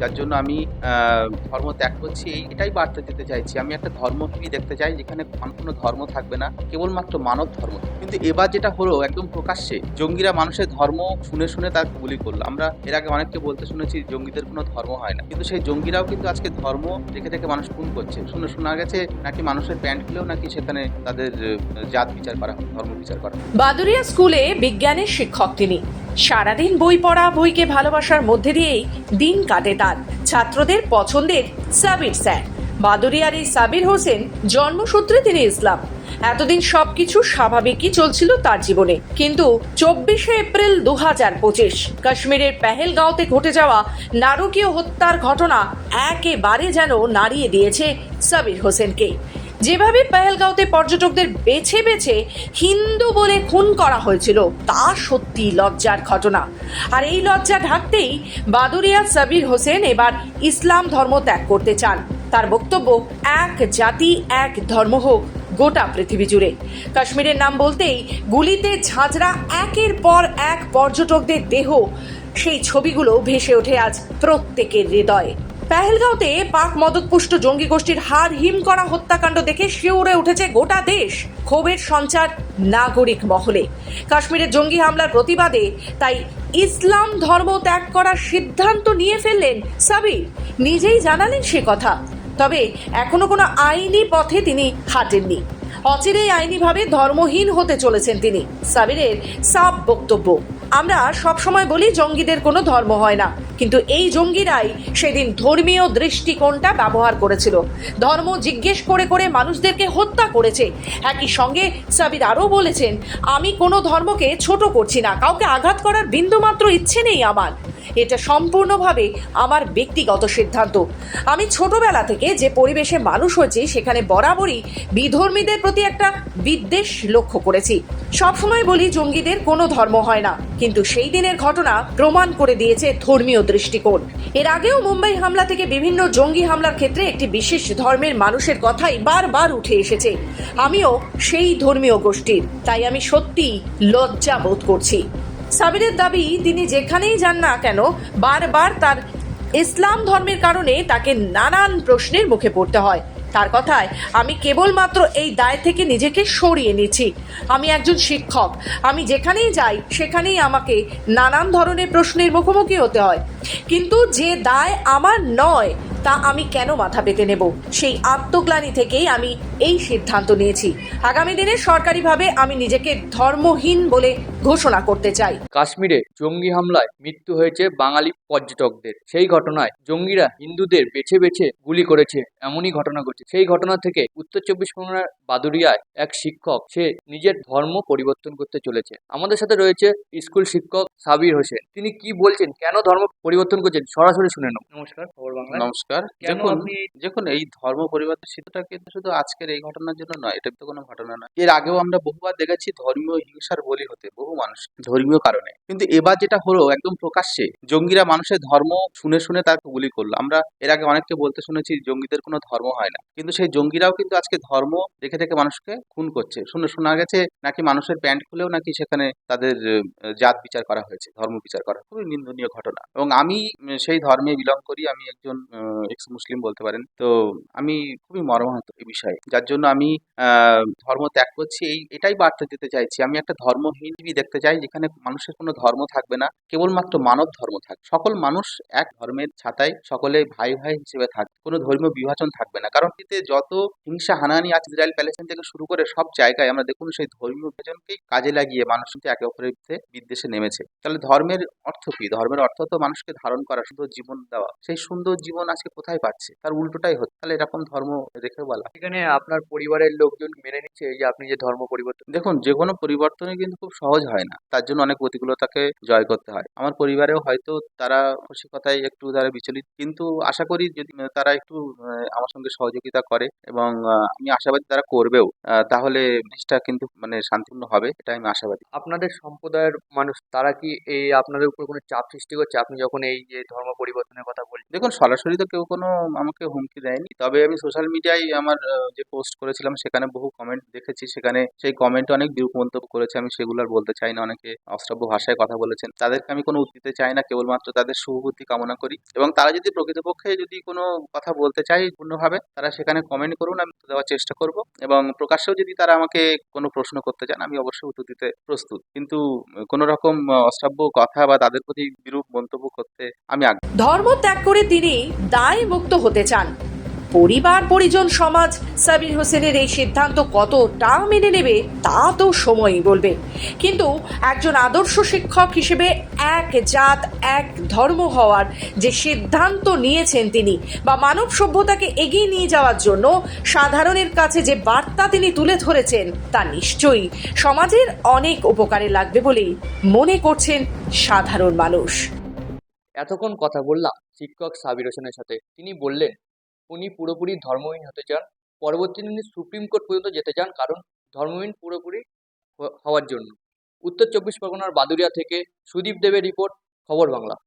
যার জন্য আমি ধর্ম ত্যাগ করছি, এই এটাই বার্তা দিতে চাইছি। আমি একটা ধর্ম টিভি দেখতে চাই, যেখানে কোনো ধর্ম থাকবে না, কেবলমাত্র মানব ধর্ম। কিন্তু এবার যেটা হলো, একদম প্রকাশ্যে, জঙ্গিরা মানুষের ধর্ম শুনে শুনে তার গুলি করল। আমরা এর আগে অনেককে বলতে শুনেছি, জঙ্গিদের কোনো ধর্ম হয় না। কিন্তু সেই জঙ্গিরাও কিন্তু আজকে ধর্ম রেখে রেখে মানুষ খুন করছে। শুনে শোনা গেছে, নাকি মানুষের প্যান্ট খুলেও নাকি সেখানে তাদের জাত বিচার করা ধর্ম বিচার করা বাদুরিয়া স্কুলে বিজ্ঞানের শিক্ষক তিনি। সারাদিন বই পড়া, বইকে ভালোবাসার মধ্যে দিয়েই দিন কাটে তার। ছাত্রদের পছন্দের সাবির স্যার। বাদুরিয়ার এই সাবির হোসেন জন্মসূত্রে তিনি ইসলাম। এতদিন সবকিছু স্বাভাবিকই চলছিল তার জীবনে। কিন্তু চব্বিশে এপ্রিল দু হাজার পঁচিশ, কাশ্মীরের পেহেলগাঁওতে ঘটে যাওয়া নারকীয় হত্যার ঘটনা একেবারে যেন নাড়িয়ে দিয়েছে সাবির হোসেনকে। যেভাবে পেহেলগাঁওতে পর্যটকদের বেছে বেছে হিন্দু বলে খুন করা হয়েছিল, তা সত্যি লজ্জার ঘটনা। আর এই লজ্জা ঢাকতেই বাদুরিয়া সাবির হোসেন এবার ইসলাম ধর্ম ত্যাগ করতে চান। তার বক্তব্য, এক জাতি, এক ধর্ম হোক, গোটা পৃথিবী জুড়ে। কাশ্মীরের নাম বলতেই গুলিতে ঝাঁঝরা একের পর এক পর্যটকদের দেহ, সেই ছবিগুলো ভেসে ওঠে আজ প্রত্যেকের হৃদয়ে। পেহেলগাঁওতে পাক মদতপুষ্ট জঙ্গি গোষ্ঠীর হার হিম করা হত্যাকাণ্ড দেখে শিউরে উঠেছে গোটা দেশ। ক্ষোভের সঞ্চার নাগরিক মহলে। কাশ্মীরের জঙ্গি হামলার প্রতিবাদে তাই ইসলাম ধর্ম ত্যাগ করার সিদ্ধান্ত নিয়ে ফেললেন সাবির। নিজেই জানালেন সে কথা। তবে এখনও কোনো আইনি পথে তিনি হাঁটেননি। অচিরেই আইনিভাবে ধর্মহীন হতে চলেছেন তিনি। সাবিরের সাব বক্তব্য। আমরা সব সময় বলি জঙ্গিদের কোনো ধর্ম হয় না, কিন্তু এই জঙ্গিরাই সেদিন ধর্মীয় দৃষ্টিকোণটা ব্যবহার করেছিল। ধর্ম জিজ্ঞেস করে করে মানুষদেরকে হত্যা করেছে। একই সঙ্গে সাবির আরও বলেছেন, আমি কোনো ধর্মকে ছোট করছি না, কাউকে আঘাত করার বিন্দুমাত্র ইচ্ছে নেই আমার। এটা সম্পূর্ণভাবে আমার ব্যক্তিগত সিদ্ধান্ত। আমি ছোটবেলা থেকে যে পরিবেশে মানুষ হয়েছি, সেখানে বরাবরই বিধর্মীদের প্রতি একটা বিদ্বেষ লক্ষ্য করেছি। সবসময় বলি, জঙ্গিদের কোনো ধর্ম হয় না, কিন্তু সেই দিনের ঘটনা প্রমাণ করে দিয়েছে ধর্মীয় দৃষ্টিকোণ। এর আগেও মুম্বাই হামলা থেকে বিভিন্ন জঙ্গি হামলার ক্ষেত্রে একটি বিশেষ ধর্মের মানুষের কথাই বারবার উঠে এসেছে। আমিও সেই ধর্মীয় গোষ্ঠীর, তাই আমি সত্যিই লজ্জা বোধ করছি। সাবিরের দাবি, তিনি যেখানেই যান না কেন, বারবার তার ইসলাম ধর্মের কারণে তাকে নানান প্রশ্নের মুখে পড়তে হয়। তার কথায়, আমি কেবলমাত্র এই দায় থেকে নিজেকে সরিয়ে নিচ্ছি আমি একজন শিক্ষক। আমি যেখানেই যাই, সেখানেই আমাকে নানান ধরনের প্রশ্নের মুখোমুখি হতে হয়। কিন্তু যে দায় আমার নয় তা আমি কেন মাথা পেতে নেব? সেই আত্মগ্লানি থেকেই আমি এই সিদ্ধান্ত নিয়েছি। আগামী দিনে সরকারিভাবে আমি নিজেকে ধর্মহীন বলে ঘোষণা করতে চাই। কাশ্মীরে জঙ্গি হামলায় মৃত্যু হয়েছে বাঙালি পর্যটকদের। সেই ঘটনায় জঙ্গিরা হিন্দুদের বেছে বেছে গুলি করেছে এমনই ঘটনা ঘটছে। সেই ঘটনা থেকে উত্তর চব্বিশ পরগনার বাদুরিয়ায় এক শিক্ষক সে নিজের ধর্ম পরিবর্তন করতে চলেছে। আমাদের সাথে রয়েছে স্কুল শিক্ষক সাবির হোসেন। তিনি কি বলছেন কেন ধর্ম পরিবর্তন করছেন? সরাসরি শুনে নেব নমস্কার খবর বাংলা নমস্কার। কেন দেখুন দেখুন এই ধর্ম পরিবর্তন সেটা কিন্তু শুধু আজকের এই ঘটনার জন্য নয় এটা তো কোনো ঘটনা নয়। এর আগেও আমরা বহুবার দেখেছি ধর্মীয় হিংসার বলি হতে বহু মানুষ ধর্মীয় কারণে। কিন্তু এবার যেটা হলো একদম প্রকাশ্যে জঙ্গিরা মানুষের ধর্ম শুনে শুনে তাকে গুলি করল। আমরা এর আগে অনেককে বলতে শুনেছি জঙ্গিদের কোনো ধর্ম হয় না। কিন্তু সেই জঙ্গিরাও কিন্তু আজকে ধর্ম রেখে রেখে মানুষকে খুন করছে। শুনে শোনা গেছে নাকি মানুষের প্যান্ট খুলেও নাকি সেখানে তাদের জাত বিচার করা হয়েছে ধর্ম বিচার করা। খুবই নিন্দনীয় ঘটনা। এবং আমি সেই ধর্মে বিলং করি আমি একজন এক্স মুসলিম বলতে পারেন। তো আমি খুবই মর্মাহত এই বিষয়ে। যার জন্য আমি ধর্ম ত্যাগ করছি। এই, এটাই বার্তা দিতে চাইছি। আমি একটা ধর্মহীন দেখতে চাই, যেখানে মানুষের কোনো ধর্ম থাকবে না। কেবলমাত্র মানব ধর্ম থাকবে সকল মানুষ এক ধর্মের ছাতায় সকলে ভাই ভাই হিসেবে থাকবে কোনো ধর্মীয় বিভাজন থাকবে না। কারণ এতে যত হিংসা, হানাহানি আছে, ইসরায়েল প্যালেস্টাইন থেকে শুরু করে সব জায়গায় আমরা দেখুন সেই ধর্মীয় বিভাজনকেই কাজে লাগিয়ে মানুষ কিন্তু একে অপরের বিরুদ্ধে বিদ্বেষে নেমেছে। তাহলে ধর্মের অর্থ কি? ধর্মের অর্থ তো মানুষকে ধারণ করা, সুন্দর জীবন দেওয়া। সেই সুন্দর জীবন আজকে কোথায় পাচ্ছে? তার উল্টোটাই হচ্ছে। তাহলে এরকম ধর্ম রেখে বলা। এখানে আপনার পরিবারের লোকজন মেনে নিচ্ছে এই যে আপনি যে ধর্ম পরিবর্তন দেখুন যে কোনো পরিবর্তনই কিন্তু খুব সহজ হয় না। তার জন্য অনেক প্রতিকূলতাকে জয় করতে হয়। আমার পরিবারেও হয়তো তারা খুশি কথায় একটু তারা বিচলিত। কিন্তু আশা করি যদি তারা একটু আমার সঙ্গে সহযোগিতা করে এবং আমি আশাবাদী তারা করবেও তাহলে জিনিসটা কিন্তু মানে শান্তিপূর্ণ হবে এটা আমি আশাবাদী। আপনাদের সম্প্রদায়ের মানুষ তারা কি এই আপনাদের উপর কোনো চাপ সৃষ্টি করছে? আপনি যখন এই যে ধর্ম পরিবর্তনের কথা বলছেন দেখুন সরাসরি তো কেউ কেউ কোনো আমাকে হুমকি দেয়নি। তবে আমি সোশ্যাল মিডিয়ায় আমার যে পোস্ট করেছিলাম সেখানে বহু কমেন্ট দেখেছি। সেখানে সেই কমেন্টে অনেক বিরূপ মন্তব্য করেছে। আমি সেগুলো আর বলতে চাই না। অনেকে অশ্রাব্য ভাষায় কথা বলেছেন। তাদেরকে আমি কোনো উত্তর দিতে চাই না। কেবলমাত্র তাদের শুভবুদ্ধি কামনা করি। এবং তারা যদি প্রকৃতপক্ষে যদি কোনো কথা বলতে চায় পূর্ণভাবে, তারা সেখানে কমেন্ট করুন। আমি দেওয়ার চেষ্টা করব। এবং প্রকাশ্যেও যদি তারা আমাকে কোনো প্রশ্ন করতে চান, আমি অবশ্যই উত্তর দিতে প্রস্তুত। কিন্তু কোনো রকম অশ্রাব্য কথা বা তাদের প্রতি বিরূপ মন্তব্য করতে আমি আগ্রহী। ধর্ম ত্যাগ করে তিনি দায় মুক্ত হতে চান। পরিবার, পরিজন, সমাজ, সাবির হোসেনের এই সিদ্ধান্ত কতটা মেনে নেবে, তা তো সময়ই বলবে। কিন্তু একজন আদর্শ শিক্ষক হিসেবে এক জাত, এক ধর্ম হওয়ার যে সিদ্ধান্ত নিয়েছেন তিনি বা মানব সভ্যতাকে এগিয়ে নিয়ে যাওয়ার জন্য সাধারণের কাছে যে বার্তা তিনি তুলে ধরেছেন, তা নিশ্চয়ই সমাজের অনেক উপকারে লাগবে বলেই মনে করছেন সাধারণ মানুষ। এতক্ষণ কথা বললাম শিক্ষক সাবির হোসেনের সাথে। তিনি বললেন, উনি পুরোপুরি ধর্মহীন হতে চান। পরবর্তী দিনে সুপ্রিম কোর্ট পর্যন্ত যেতে চান কারণ ধর্মহীন পুরোপুরি হওয়ার জন্য। উত্তর চব্বিশ পরগনার বাদুরিয়া থেকে সুদীপ দেবের রিপোর্ট, খবর বাংলা।